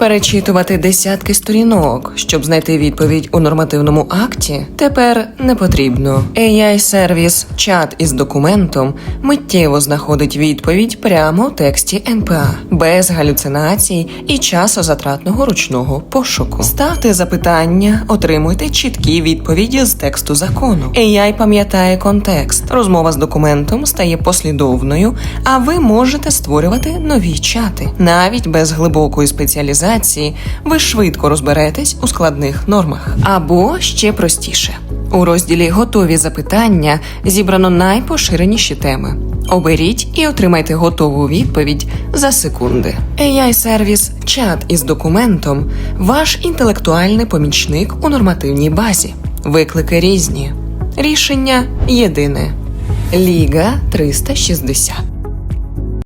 Перечитувати десятки сторінок, щоб знайти відповідь у нормативному акті, тепер не потрібно. AI-сервіс чат із документом миттєво знаходить відповідь прямо в тексті НПА, без галюцинацій і часозатратного ручного пошуку. Ставте запитання, отримуйте чіткі відповіді з тексту закону. AI пам'ятає контекст. Розмова з документом стає послідовною, а ви можете створювати нові чати. Навіть без глибокої спеціалізації ви швидко розберетесь у складних нормах. Або ще простіше. У розділі Готові запитання зібрано найпоширеніші теми. Оберіть і отримайте готову відповідь за секунди. AI-сервіс чат із документом ваш інтелектуальний помічник у нормативній базі. Виклики різні. Рішення єдине. Ліга 360.